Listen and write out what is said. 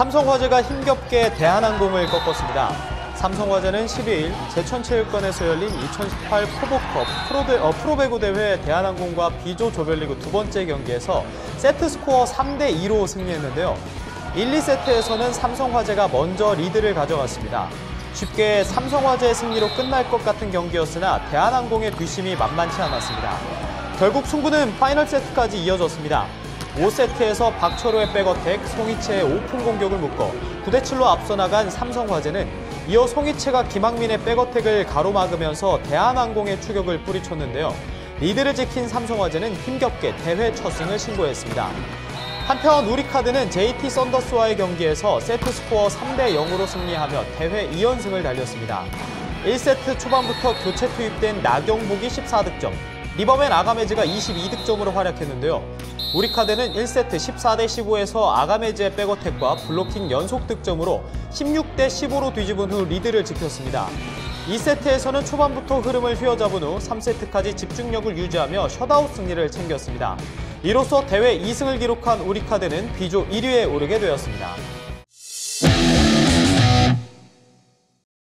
삼성화재가 힘겹게 대한항공을 꺾었습니다. 삼성화재는 12일 제천체육관에서 열린 2018 코보컵 프로배, 어, 프로배구 대회 대한항공과 비조 조별리그 두 번째 경기에서 세트 스코어 3대 2로 승리했는데요. 1, 2세트에서는 삼성화재가 먼저 리드를 가져갔습니다. 쉽게 삼성화재의 승리로 끝날 것 같은 경기였으나 대한항공의 뒷심이 만만치 않았습니다. 결국 승부는 파이널 세트까지 이어졌습니다. 5세트에서 박철호의 백어택, 송이채의 오픈 공격을 묶어 9대7로 앞서 나간 삼성화재는 이어 송이채가 김학민의 백어택을 가로막으면서 대한항공의 추격을 뿌리쳤는데요. 리드를 지킨 삼성화재는 힘겹게 대회 첫 승을 신고했습니다. 한편 우리카드는 JT 썬더스와의 경기에서 세트 스코어 3대 0으로 승리하며 대회 2연승을 달렸습니다. 1세트 초반부터 교체 투입된 나경복이 14득점, 리버맨 아가메즈가 22득점으로 활약했는데요. 우리 카드는 1세트 14대 15에서 아가메즈의 백어택과 블로킹 연속 득점으로 16대 15로 뒤집은 후 리드를 지켰습니다. 2세트에서는 초반부터 흐름을 휘어잡은 후 3세트까지 집중력을 유지하며 셧아웃 승리를 챙겼습니다. 이로써 대회 2승을 기록한 우리 카드는 비조 1위에 오르게 되었습니다.